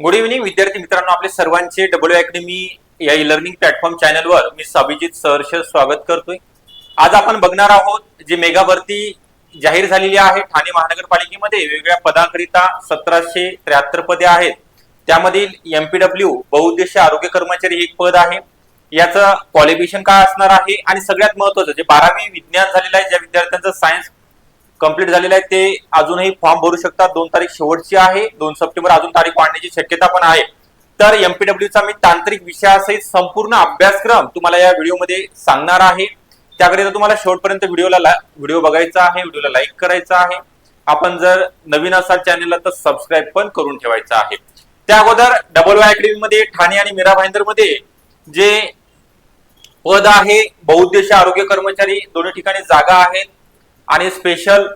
Good evening विद्यार्थी मित्रांनो. आपले सर्वांचे डब्ल्यू अकॅडमी या ई लर्निंग प्लॅटफॉर्म चॅनलवर मी अभिजित सहर्ष स्वागत करतोय. आज आपण बघणार आहोत जी मेगा भरती जाहीर झालेली आहे ठाणे महानगरपालिकेमध्ये वेगवेगळ्या पदांकरिता सतराशे त्र्याहत्तर पदे आहेत. त्यामधील एमपीडब्ल्यू बहुउद्देशीय आरोग्य कर्मचारी एक पद आहे. याचं क्वालिफिकेशन काय असणार आहे? आणि सगळ्यात महत्वाचं जे बारावी विज्ञान झालेलं आहे ज्या विद्यार्थ्यांचं सायन्स कंप्लीट झालेलं आहे. ते अजूनही फॉर्म भरू शकतात. दोन तारीख शेवटची आहे. दोन सप्टेंबर अजून तारीख वाढण्याची शक्यता पण आहे. तर एमपीडब्ल्यूचा मी तांत्रिक विषयासहित संपूर्ण अभ्यासक्रम तुम्हाला या व्हिडिओमध्ये सांगणार आहे. त्याकरिता तुम्हाला शेवटपर्यंत व्हिडिओला व्हिडिओ बघायचा आहे. व्हिडिओला लाईक करायचा आहे. आपण जर नवीन असाल चॅनलला तर सबस्क्राईब पण करून ठेवायचं आहे. त्या अगोदर डबल वाय अकॅडमीमध्ये ठाणे आणि मीरा भाईंदरमध्ये जे पद आहे बहुउद्देशीय आरोग्य कर्मचारी दोन्ही ठिकाणी जागा आहेत. आणि स्पेशल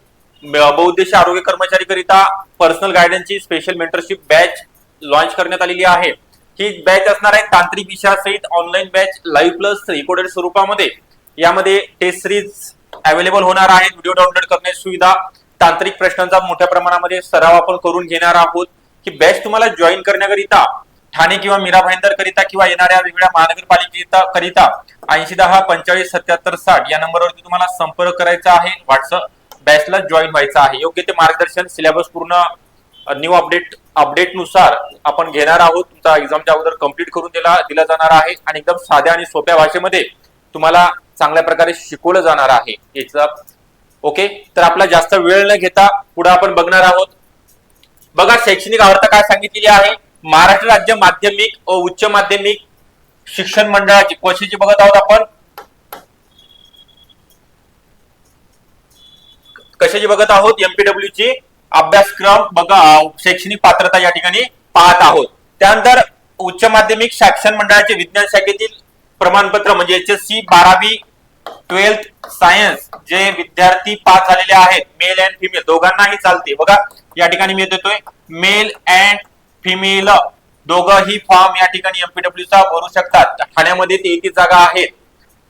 बहुउद्देशीय आरोग्य कर्मचारी करिता पर्सनल गायडन्सची स्पेशल मेंटरशिप बॅच लॉन्च करण्यात आलेली आहे. ही बॅच असणार आहे तांत्रिक विषयासहित online batch live plus recorded स्वरूपामध्ये. यामध्ये टेस्ट सिरीज अवेलेबल होणार आहेत. व्हिडिओ डाउनलोड करण्याची सुविधा तांत्रिक प्रश्नांचा मोठ्या प्रमाणामध्ये सराव आपण करून घेणार आहोत. ही बॅच तुम्हाला जॉईन करण्याकरिता ठाणे किंवा मीरा भाईंदर करिता किंवा येणाऱ्या वेगवेगळ्या महानगरपालिकेता करिता ऐंशी दहा पंचेचाळीस सत्याहत्तर साठ या नंबरवरती तुम्हाला संपर्क करायचा आहे. व्हॉट्सअप बॅचला जॉईन व्हायचा आहे. योग्य ते मार्गदर्शन सिलेबस पूर्ण न्यू अपडेट अपडेटनुसार आपण घेणार आहोत. तुमचा एक्झामच्या अगोदर कंप्लीट करून दिला दिला जाणार आहे आणि एकदम साध्या आणि सोप्या भाषेमध्ये तुम्हाला चांगल्या प्रकारे शिकवलं जाणार आहे. याचा ओके तर आपला जास्त वेळ न घेता पुढे आपण बघणार आहोत. बघा शैक्षणिक आवडता काय सांगितलेली आहे? महाराष्ट्र राज्य माध्यमिक व उच्च माध्यमिक शिक्षण मंडळाची कशाची बघत आहोत आपण. कशाची बघत आहोत? एमपीडब्ल्यू ची अभ्यासक्रम बघा शैक्षणिक पात्रता या ठिकाणी पाहत आहोत. त्यानंतर उच्च माध्यमिक शिक्षण मंडळाचे विज्ञान शाखेतील प्रमाणपत्र म्हणजे एच एस सी बारावी ट्वेल्थ सायन्स जे विद्यार्थी पास झालेले आहेत मेल अँड फिमेल दोघांनाही चालते. बघा या ठिकाणी मी देतोय मेल अँड फिमेल दोघंही फॉर्म या ठिकाणी एमपीडब्ल्यू चा भरू शकतात. ठाण्यामध्ये तेहतीस जागा आहेत.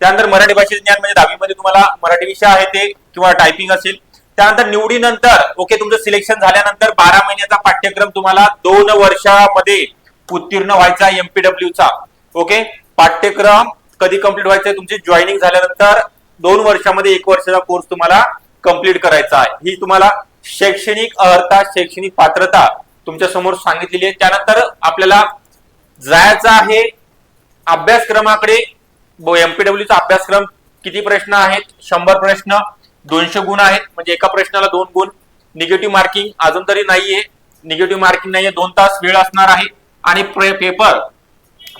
त्यानंतर मराठी भाषेचे ज्ञान म्हणजे दहावीमध्ये तुम्हाला मराठी विषय आहे ते किंवा टायपिंग असेल. त्यानंतर निवडीनंतर ओके तुमचं सिलेक्शन झाल्यानंतर बारा महिन्याचा पाठ्यक्रम तुम्हाला दोन वर्षामध्ये उत्तीर्ण व्हायचा एमपीडब्ल्यू चा. ओके पाठ्यक्रम कधी कंप्लीट व्हायचा तुमची जॉईनिंग झाल्यानंतर दोन वर्षामध्ये एक वर्षाचा कोर्स तुम्हाला कंप्लीट करायचा आहे. ही तुम्हाला शैक्षणिक अर्हता शैक्षणिक पात्रता तुमच्यासमोर सांगितलेली आहे. त्यानंतर आपल्याला जायचं आहे अभ्यासक्रमाकडे. एमपीडब्ल्यूचा अभ्यासक्रम किती प्रश्न आहेत? शंभर प्रश्न दोनशे गुण आहेत. म्हणजे एका प्रश्नाला दोन गुण. निगेटिव्ह मार्किंग अजून तरी नाहीये. निगेटिव्ह मार्किंग नाहीये. दोन तास वेळ असणार आहे. आणि पेपर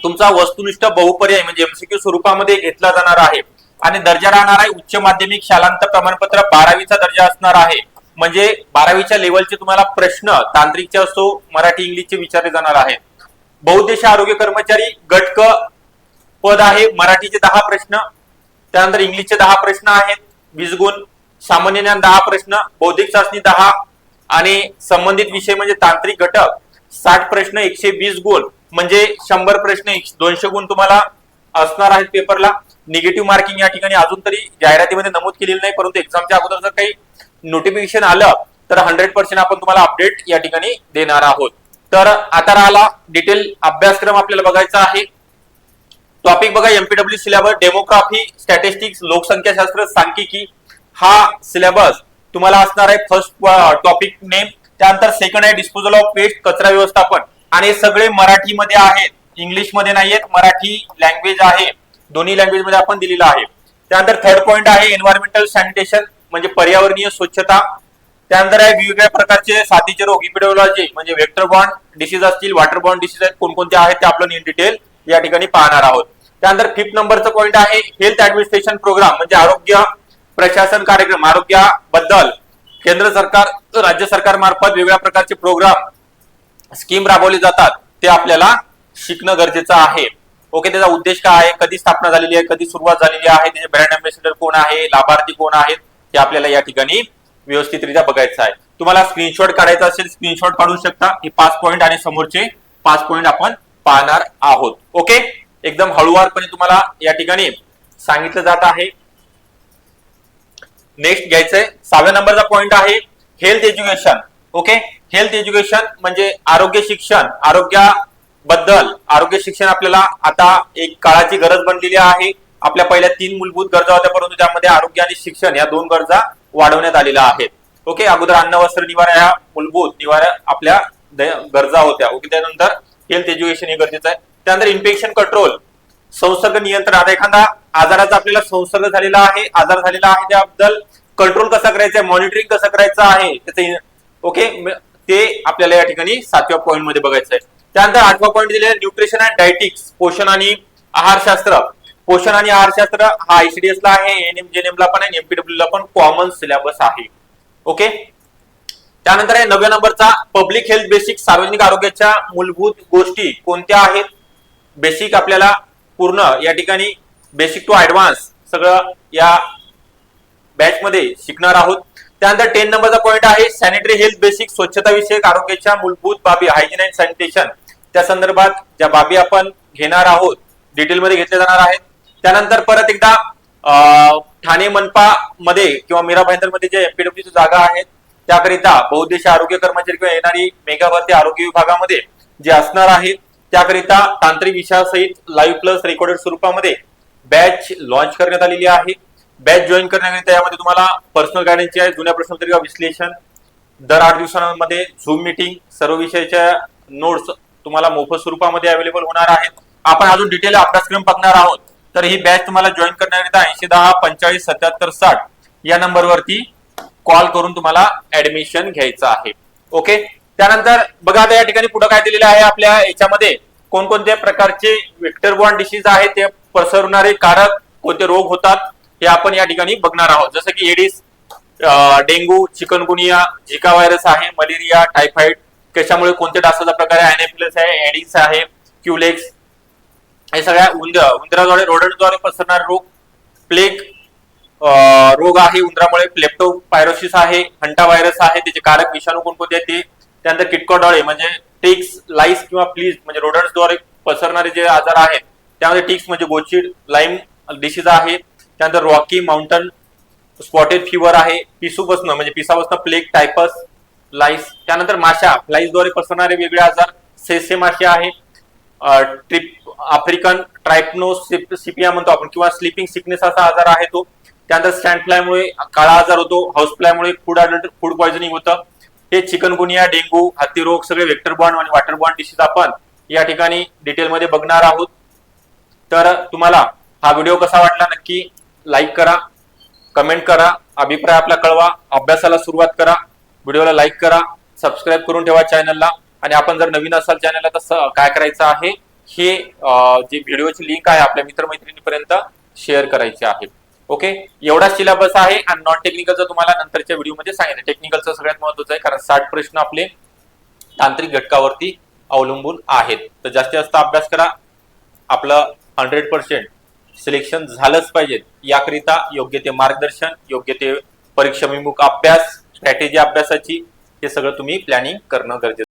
तुमचा वस्तुनिष्ठ बहुपर्याय म्हणजे एमसीक्यू स्वरूपामध्ये घेतला जाणार आहे. आणि दर्जा राहणार आहे. उच्च माध्यमिक शालांत प्रमाणपत्र बारावीचा दर्जा असणार आहे. म्हणजे बारावीच्या लेवलचे तुम्हाला प्रश्न तांत्रिकचे असो मराठी इंग्लिशचे विचारले जाणार आहेत. बहुउद्देशीय आरोग्य कर्मचारी गटक पद आहे मराठीचे दहा प्रश्न त्यानंतर इंग्लिशचे दहा प्रश्न आहेत वीस गुण सामान्य ज्ञान दहा प्रश्न बौद्धिक चाचणी दहा आणि संबंधित विषय म्हणजे तांत्रिक घटक साठ प्रश्न एकशे वीस गुण म्हणजे शंभर प्रश्न दोनशे गुण तुम्हाला असणार आहेत पेपरला निगेटिव्ह मार्किंग या ठिकाणी अजून तरी जाहिरातीमध्ये नमूद केलेलं नाही परंतु एक्झामच्या अगोदर जर काही नोटिफिकेशन आलं तर हंड्रेड पर्सेंट आपण तुम्हाला अपडेट या ठिकाणी देणार आहोत. तर आता राहिला डिटेल अभ्यासक्रम आपल्याला बघायचा आहे. टॉपिक बघा एमपीडब्ल्यू सिलेबस डेमोग्राफी स्टॅटिस्टिक्स लोकसंख्याशास्त्र सांख्यिकी. हा सिलेबस तुम्हाला असणार आहे फर्स्ट टॉपिक नेम त्यानंतर सेकंड आहे डिस्पोजल ऑफ वेस्ट कचरा व्यवस्थापन. आणि हे सगळे मराठीमध्ये आहेत. इंग्लिशमध्ये नाहीयेत मराठी लँग्वेज आहे. दोन्ही लँग्वेजमध्ये आपण दिलेला आहे. त्यानंतर थर्ड पॉइंट आहे एन्व्हायरमेंटल सॅनिटेशन म्हणजे पर्यावरणीय स्वच्छता त्यानंतर आहे वेगवेगळ्या प्रकारचे साथीचे रोग इपिडोलॉजी म्हणजे वेक्टर बॉन्ड डिसीज असतील वॉटर बॉन्ड डिसीज आहेत कोणकोणते आहेत ते आपण इन डिटेल या ठिकाणी पाहणार आहोत. त्यानंतर फिफ्थ नंबरचा पॉईंट आहे हेल्थ ऍडमिनिस्ट्रेशन प्रोग्राम म्हणजे आरोग्य प्रशासन कार्यक्रम आरोग्याबद्दल केंद्र सरकार राज्य सरकार मार्फत वेगवेगळ्या प्रकारचे प्रोग्राम स्कीम राबवले जातात ते आपल्याला शिकणं गरजेचं आहे. ओके त्याचा उद्देश काय आहे? कधी स्थापना झालेली आहे? कधी सुरुवात झालेली आहे? त्याचे ब्रँड अम्बॅसिडर कोण आहे? लाभार्थी कोण आहेत? हे आपल्याला या ठिकाणी व्यवस्थितरित्या बघायचं आहे. तुम्हाला स्क्रीनशॉट काढायचा असेल स्क्रीनशॉट काढू शकता. हे पाच पॉईंट आणि समोरचे पाच पॉईंट आपण पाहणार आहोत. ओके एकदम हळूवारपणे तुम्हाला या ठिकाणी सांगितलं जात आहे. नेक्स्ट घ्यायचंय. सहाव्या नंबरचा पॉईंट आहे health education okay health education म्हणजे आरोग्य शिक्षण. आरोग्याबद्दल आरोग्य शिक्षण आपल्याला आता एक काळाची गरज बनलेली आहे. आपल्या पहिल्या तीन मूलभूत गरजा होत्या परंतु त्यामध्ये आरोग्य आणि शिक्षण या दोन गरजा वाढवण्यात आलेल्या आहेत. ओके अगोदर अन्न वस्त्र निवारा या मूलभूत निवारा आपल्या गरजा होत्या. ओके त्यानंतर हेल्थ एज्युकेशन हे गरजेचं आहे. त्यानंतर इन्फेक्शन कंट्रोल संसर्ग नियंत्रण. आता एखादा आजाराचा आपल्याला संसर्ग झालेला आहे आजार झालेला आहे त्याबद्दल कंट्रोल कसा करायचा आहे मॉनिटरिंग कसं करायचं आहे त्याचे ओके ते आपल्याला या ठिकाणी सातव्या पॉईंटमध्ये बघायचं आहे. त्यानंतर आठवा पॉईंट दिलेला न्यूट्रिशन अँड डायटिक्स पोषण आणि आहारशास्त्र. पोषण आणि आहारशास्त्र हा आयसीडीएस ला आहे एनएम जेएनएम ला पण आहे एमपीडब्ल्यू ला पण कॉमन सिलेबस आहे. ओके त्यानंतर आहे नव्या नंबरचा पब्लिक हेल्थ बेसिक सार्वजनिक आरोग्याच्या मूलभूत गोष्टी कोणत्या आहेत? बेसिक आपल्याला पूर्ण या ठिकाणी बेसिक टू ऍडव्हान्स सगळं या बॅच मध्ये शिकणार आहोत. त्यानंतर टेन नंबरचा पॉईंट आहे सॅनिटरी हेल्थ बेसिक स्वच्छता विषयक आरोग्याच्या मूलभूत बाबी हायजीन अँड सॅनिटेशन त्या संदर्भात ज्या बाबी आपण घेणार आहोत डिटेलमध्ये घेतल्या जाणार आहेत. त्यानंतर परत एकदा ठाणे मनपा मध्ये किंवा मीरा भाईंदरमध्ये जे एमपीडब्ल्यूची जागा आहेत त्याकरिता बहुद्देशीय आरोग्य कर्मचारी किंवा येणारी मेगा भरती आरोग्य विभागामध्ये जे असणार आहे त्याकरिता तांत्रिक विषयासहित लाईव्ह प्लस रेकॉर्डेड स्वरूपामध्ये बॅच लॉन्च करण्यात आलेली आहे. बॅच जॉईन करण्याकरिता यामध्ये तुम्हाला पर्सनल गायडन्सची आहे जुन्या प्रश्नपत्रिका विश्लेषण दर आठ दिवसांमध्ये झूम मीटिंग सर्व विषयाच्या नोट्स तुम्हाला मोफत स्वरूपामध्ये अवेलेबल होणार आहेत. आपण अजून डिटेल अभ्यासक्रम बघणार आहोत. तर ही बॅच तुम्हाला जॉईन करण्याकरिता ऐंशी दहा पंचेचाळीस सत्याहत्तर साठ या नंबरवरती कॉल करून तुम्हाला ऍडमिशन घ्यायचं आहे. ओके त्यानंतर बघा आता या ठिकाणी पुढे काय दिलेलं आहे आपल्या याच्यामध्ये. कोणकोणत्या प्रकारचे विक्टर बॉन्ड डिसीज आहेत ते पसरवणारे कारक कोणते रोग होतात हे आपण या ठिकाणी बघणार आहोत. जसं की Aedes dengue dengue chikungunya Zika virus आहे मलेरिया टायफॉइड कशामुळे कोणत्या डासाचा प्रकार आहे अॅनेफिलस आहे एडिस आहे क्युलेक्स हे सगळ्या उंदर उंदराद्वारे रोडंटद्वारे पसरणारे रोग प्लेग रोग आहे. उंदरामुळे प्लेप्टोपायरोसिस आहे हंटा व्हायरस आहे. त्याचे कारक विषाणू कोणकोणते आहेत ते? त्यानंतर किटकॉडॉळे म्हणजे टिक्स लाईस किंवा प्लीज म्हणजे रोडन्सद्वारे पसरणारे जे आजार आहेत त्यामध्ये टिक्स म्हणजे गोचिड लाईम डिसीज आहे. त्यानंतर रॉकी माउंटन स्पॉटेड फिवर आहे. पिसू बसणं म्हणजे पिसापासनं प्लेग टायपस लाईस त्यानंतर माशा फ्लाईजद्वारे पसरणारे वेगळे आजार सेसे मासे आहे. ट्रिप आफ्रिकन ट्रायप्नोसिपिया म्हणतो आपण किंवा स्लिपिंग सिकनेस असा आजार आहे तो. त्यानंतर स्टँड फ्लायमुळे काळा आजार होतो हाऊस फ्लायमुळे फूड फूड पॉयझनिंग होतं. हे चिकनगुनिया डेंगू हत्ती रोग सगळे वेक्टर बॉन्ड आणि वॉटर बॉन्ड डिसीज आपण या ठिकाणी डिटेलमध्ये बघणार आहोत. तर तुम्हाला हा व्हिडिओ कसा वाटला नक्की लाईक करा कमेंट करा अभिप्राय आपला कळवा अभ्यासाला सुरुवात करा व्हिडिओला लाईक करा सबस्क्राईब करून ठेवा चॅनलला आणि आपण जर नवीन असाल चॅनलला तर काय करायचं आहे? हे जे व्हिडिओची लिंक आहे आपल्या मित्रमैत्रिणीपर्यंत शेअर करायची आहे. ओके एवढा सिलेबस आहे आणि नॉन टेक्निकलचं तुम्हाला नंतरच्या व्हिडिओमध्ये सांगितलं टेक्निकलचं सगळ्यात महत्वाचं आहे कारण साठ प्रश्न आपले तांत्रिक घटकावरती अवलंबून आहेत. तर जास्तीत जास्त अभ्यास करा. आपलं हंड्रेड पर्सेंट सिलेक्शन झालंच पाहिजे. याकरिता योग्य ते मार्गदर्शन योग्य ते परीक्षाभिमुख अभ्यास स्ट्रॅटेजी अभ्यासाची हे सगळं तुम्ही प्लॅनिंग करणं गरजेचं